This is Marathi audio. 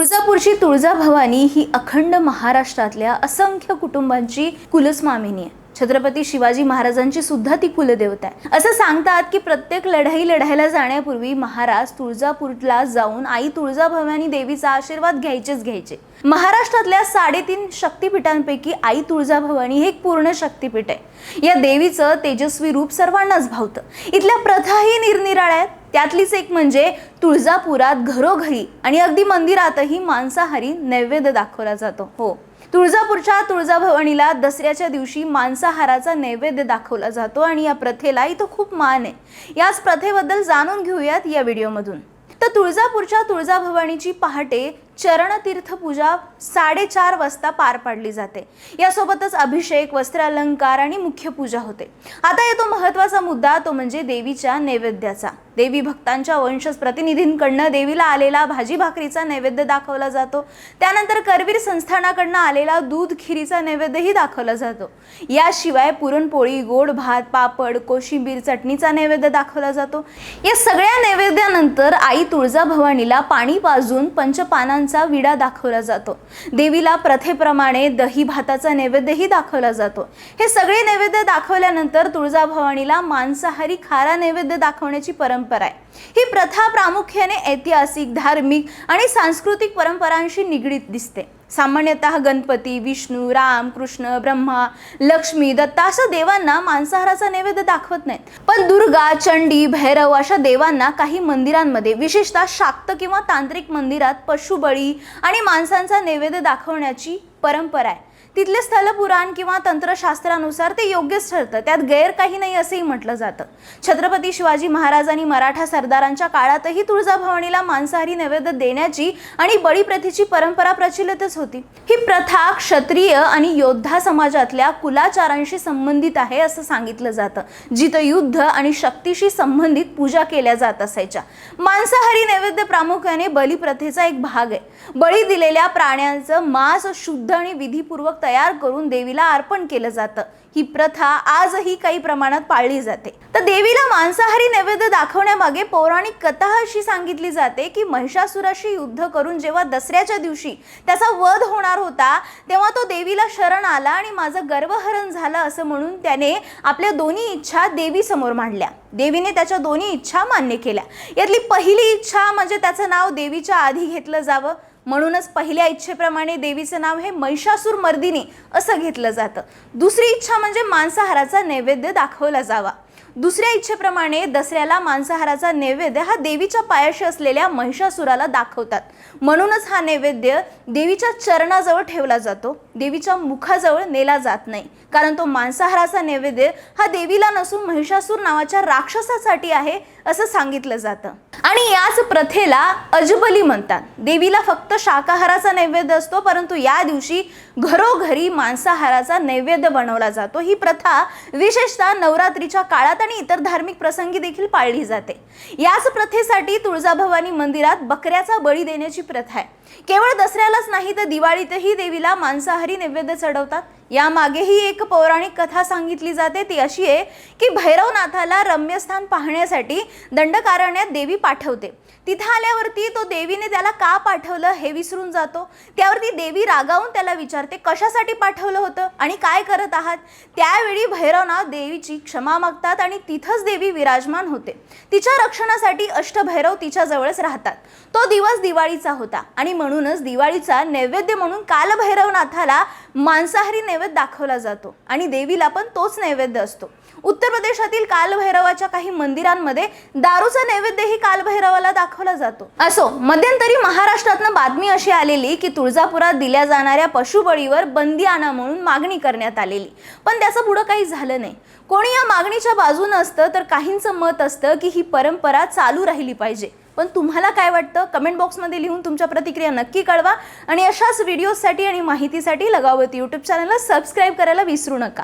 तुळजापूरची तुळजाभवानी ही अखंड महाराष्ट्रातल्या असंख्य कुटुंबांची कुलस्वामिनी आहे. छत्रपती शिवाजी महाराजांची सुद्धा ती कुलदेवता आहे. असं सांगतात की प्रत्येक लढाई लढायला जाण्यापूर्वी महाराज तुळजापूरला जाऊन आई तुळजाभवानी देवीचा आशीर्वाद घ्यायचेच घ्यायचे. महाराष्ट्रातल्या साडेतीन शक्तिपीठांपैकी आई तुळजाभवानी हे एक पूर्ण शक्तिपीठ आहे. या देवीचं तेजस्वी रूप सर्वांनाच भावतं. इथल्या प्रथाही निरनिराळ्या आहेत. त्यातलीच एक म्हणजे तुळजापुरात घरोघरी आणि अगदी मंदिरातही मांसाहारी नैवेद्य दाखवला जातो. हो. तुळजापूरच्या तुळजाभवानीला दसऱ्याच्या दिवशी मांसाहाराचा नैवेद्य दाखवला जातो आणि या प्रथेला इथं खूप मान आहे. याच प्रथेबद्दल जाणून घेऊयात या व्हिडिओमधून. तर तुळजापूरच्या तुळजाभवानीची पहाटे चरणतीर्थ पूजा साडेचार वाजता पार पाडली जाते. यासोबतच अभिषेक वस्त्रालंकार आणि मुख्य पूजा होते. आता येतो महत्त्वाचा मुद्दा तो म्हणजे देवीच्या नैवेद्याचा. देवी भक्तांच्या वंशज प्रतिनिधींकडनं देवीला आलेला भाजी भाकरीचा नैवेद्य दाखवला जातो. त्यानंतर करवीर संस्थानाकडनं आलेला दूध खिरीचा नैवेद्यही दाखवला जातो. याशिवाय पुरणपोळी गोड भात पापड कोशिंबीर चटणीचा नैवेद्य दाखवला जातो. या सगळ्या नैवेद्यानंतर आई तुळजाभवानीला पाणी पाजून पंचपानांचा विडा दाखवला जातो. देवीला प्रथेप्रमाणे दही भाताचा नैवेद्यही दाखवला जातो. हे सगळे नैवेद्य दाखवल्यानंतर तुळजाभवानीला मांसाहारी खारा नैवेद्य दाखवण्याची परंपरा आहे. ही प्रथा प्रामुख्याने ऐतिहासिक धार्मिक आणि सांस्कृतिक परंपरांशी निगडीत दिसते. सामान्यतः गणपती विष्णू राम कृष्ण ब्रह्मा लक्ष्मी दत्ता अशा देवांना मांसाहाराचा नैवेद्य दाखवत नाहीत. पण दुर्गा चंडी भैरव अशा देवांना काही मंदिरांमध्ये विशेषतः शाक्त किंवा तांत्रिक मंदिरात पशुबळी आणि माणसांचा नैवेद्य दाखवण्याची परंपरा आहे. तिथले स्थलपुराण किंवा तंत्रशास्त्रानुसार ते योग्यच ठरतं. त्यात गैर काही नाही असंही म्हटलं जातं. छत्रपती शिवाजी महाराजांनी मराठा सरदारांच्या काळातही तुळजाभवानीला मांसाहारी नैवेद्य देण्याची आणि बळी प्रथेची परंपरा प्रचलितच होती. ही प्रथा क्षत्रिय आणि योद्धा समाजातल्या कुलाचारांशी संबंधित आहे असं सांगितलं जातं. जिथं युद्ध आणि शक्तीशी संबंधित पूजा केल्या जात असायच्या. मांसाहारी नैवेद्य प्रामुख्याने बलिप्रथेचा एक भाग आहे. बळी दिलेल्या प्राण्यांचं मांस शुद्ध आणि विधीपूर्वक तयार करून देवीला अर्पण केलं जातं. ही प्रथा आजही काही प्रमाणात पाळली जाते. तर देवीला मांसाहारी नैवेद्य दाखवण्यामागे पौराणिक कथा अशी सांगितली जाते की महिषासुराशी युद्ध करून जेव्हा दसऱ्याच्या दिवशी त्याचा वध होणार होता तेव्हा तो देवीला शरण आला आणि माझं गर्वहरण झालं असं म्हणून त्याने आपल्या दोन्ही इच्छा देवीसमोर मांडल्या. देवीने त्याच्या दोन्ही इच्छा मान्य केल्या. यातली पहिली इच्छा म्हणजे त्याचं नाव देवीच्या आधी घेतलं जावं. म्हणूनच पहिल्या इच्छेप्रमाणे देवीचं नाव हे महिषासूर मर्दिनी असं घेतलं जातं. दुसरी इच्छा म्हणजे मांसाहाराचा नैवेद्य दाखवला जावा. दुसऱ्या इच्छेप्रमाणे दसऱ्याला मांसाहाराचा नैवेद्य हा देवीच्या पायाशी असलेल्या महिषासुराला दाखवतात. म्हणूनच हा नैवेद्य देवीच्या चरणाजवळ ठेवला जातो. देवीच्या मुखाजवळ नेला जात नाही. कारण तो मांसाहाराचा नैवेद्य हा देवीला नसून महिषासूर नावाच्या राक्षसासाठी आहे असं सांगितलं जातं. आणि याच प्रथेला अजबली म्हणतात. देवीला फक्त शाकाहाराचा नैवेद्य असतो परंतु या दिवशी घरोघरी मांसाहाराचा नैवेद्य बनवला जातो. ही प्रथा विशेषतः नवरात्रीच्या काळात आणि इतर धार्मिक प्रसंगी देखील पाळली जाते. याच प्रथेसाठी तुळजाभवानी मंदिरात बकऱ्याचा बळी देण्याची प्रथा आहे. केवळ दसऱ्यालाच नाही तर दिवाळीतही देवीला मांसाहारी नैवेद्य चढवतात. यामागेही एक पौराणिक कथा सांगितली जाते. ती अशी आहे की भैरवनाथाला रम्यस्थान पाहण्यासाठी दंडकारण्यात देवी पाठवते. तिथं आल्यावरती तो देवीने त्याला का पाठवलं हे विसरून जातो. त्यावरती देवी रागावून त्याला विचारते कशासाठी पाठवलं होतं आणि काय करत आहात? त्यावेळी भैरवनाथ देवीची क्षमा मागतात आणि तिथंच देवी विराजमान होते. तिच्या रक्षणासाठी अष्टभैरव तिच्या जवळच राहतात. तो दिवस दिवाळीचा होता आणि म्हणूनच दिवाळीचा नैवेद्य म्हणून कालभैरवनाथाला मांसाहारी नैवेद्य दाखवला जातो आणि देवीला पण तोच नैवेद्य असतो. उत्तर प्रदेशातील कालभैरवाच्या काही मंदिरांमध्ये दारूचा नैवेद्यही कालभैरवाला दाखवला जातो. असो मध्यंतरी महाराष्ट्रातनं बातमी अशी आलेली की तुळजापुरात दिल्या जाणाऱ्या पशुबळीवर बंदी आणा म्हणून मागणी करण्यात आलेली. पण त्याचं पुढं काही झालं नाही. कोणी या मागणीच्या बाजूनं असतं तर काहींचं मत असतं की ही परंपरा चालू राहिली पाहिजे. पण तुम्हाला काय वाटतं? कमेंट बॉक्समध्ये लिहून तुमच्या प्रतिक्रिया नक्की कळवा. आणि अशाच व्हिडिओसाठी आणि माहितीसाठी लगावती यूट्यूब चॅनलला सबस्क्राईब करायला विसरू नका.